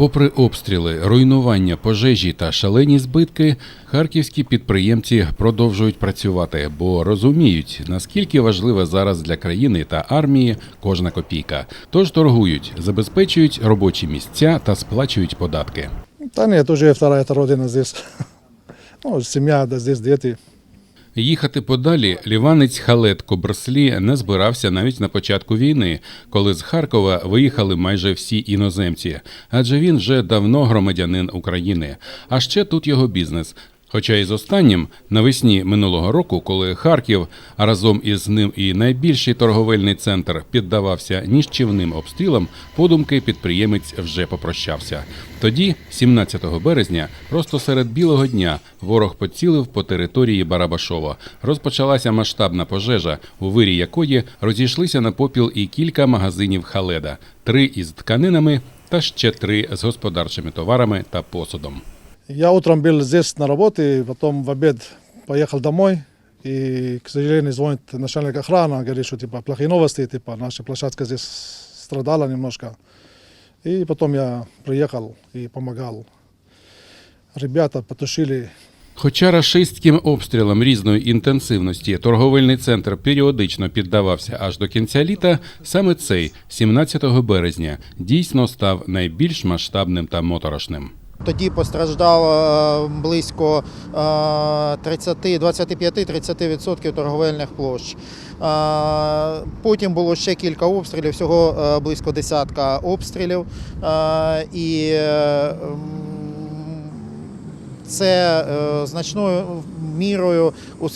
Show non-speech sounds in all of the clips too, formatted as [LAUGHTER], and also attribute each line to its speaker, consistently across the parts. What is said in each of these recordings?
Speaker 1: Попри обстріли, руйнування, пожежі та шалені збитки, харківські підприємці продовжують працювати, бо розуміють, наскільки важлива зараз для країни та армії кожна копійка. Тож торгують, забезпечують робочі місця та сплачують податки.
Speaker 2: Да нет, уже вторая это родина здесь. [LAUGHS] Ну, да здесь дети.
Speaker 1: Їхати подалі ліванець Халет Кобрслі не збирався навіть на початку війни, коли з Харкова виїхали майже всі іноземці, адже він вже давно громадянин України. А ще тут його бізнес. Хоча із останнім навесні минулого року, коли Харків, а разом із ним і найбільший торговельний центр піддавався ніщівним обстрілам, подумки підприємець вже попрощався. Тоді, 17 березня, просто серед білого дня, ворог поцілив по території Барабашова. Розпочалася масштабна пожежа, у вирі якої розійшлися на попіл і кілька магазинів Халеда, три із тканинами та ще три з господарчими товарами та посудом.
Speaker 2: Я утром был здесь на работе, потом в обед поехал домой. И, к сожалению, звонит начальник охраны, говорит, что типа плохие новости, типа наша площадка здесь страдала немножко. И потом я приехал и помогал. Ребята потушили
Speaker 1: Хоча рашистським обстрілам різної інтенсивності торговельний центр періодично піддавався аж до кінця літа, саме цей, 17 березня, дійсно став найбільш масштабним та моторошним.
Speaker 3: Тоді постраждало е, близько е, 30, 25-30% торговельних площ. Е, Потім було ще кілька обстрілів, всього е, близько десятка обстрілів. Е, І е, це е, значною мірою е,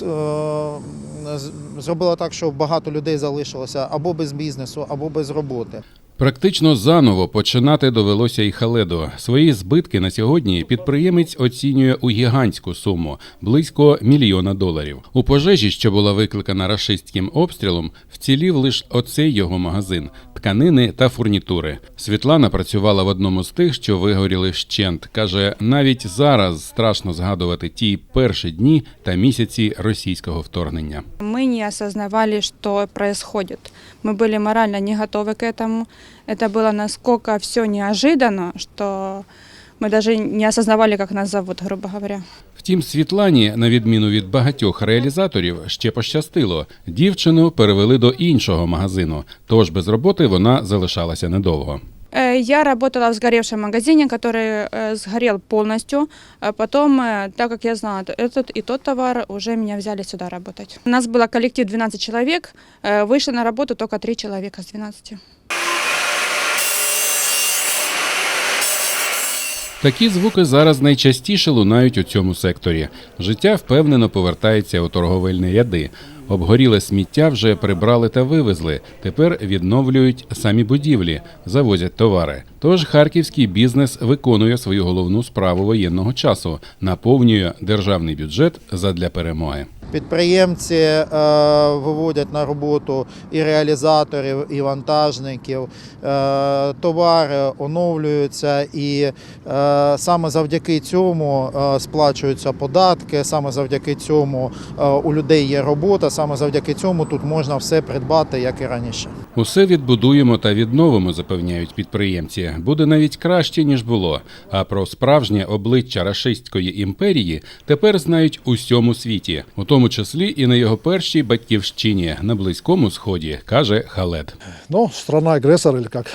Speaker 3: зробило так, що багато людей залишилося або без бізнесу, або без роботи.
Speaker 1: Практично заново починати довелося і Халеду. Свої збитки на сьогодні підприємець оцінює у гігантську суму близько мільйона доларів. У пожежі, що була викликана рашистським обстрілом, вцілів лише оцей його магазин тканини та фурнітури. Світлана працювала в одному з тих, що вигоріли вщент. каже, навіть зараз страшно згадувати ті перші дні та місяці російського вторгнення.
Speaker 4: Мы не осознавали, что происходит. Мы были морально не готовы к этому. Это было насколько все неожиданно, что мы даже не осознавали, как нас зовут, грубо говоря.
Speaker 1: Втім, Світлані, на відміну від багатьох реалізаторів, ще пощастило. Дівчину перевели до іншого магазину, тож без роботи вона залишалася недовго.
Speaker 4: Э, Я работала в сгоревшем магазине, который э, сгорел полностью. А Потом, э, так как я знала т- этот и тот товар, уже меня взяли сюда работать. У нас было коллектив 12 человек, э, вышли на работу только 3 человека с 12.
Speaker 1: Такі звуки зараз найчастіше лунають у цьому секторі. Життя впевнено повертається у торговельні ряди. Обгоріле сміття вже прибрали та вивезли. Тепер відновлюють самі будівлі, завозять товари. Тож харківський бізнес виконує свою головну справу воєнного часу, наповнює державний бюджет задля перемоги.
Speaker 3: Підприємці е, виводять на роботу і реалізаторів, і вантажників. Е, товари оновлюються, і е, саме завдяки цьому е, сплачуються податки. Саме завдяки цьому е, у людей є робота. Саме завдяки цьому тут можна все придбати, як і раніше.
Speaker 1: Усе відбудуємо та відновимо, запевняють підприємці. Буде навіть краще ніж було. А про справжнє обличчя рашистської імперії тепер знають у всьому світі, у тому числі і на його першій батьківщині на близькому сході, каже Халет.
Speaker 2: Ну, страна агресор, как?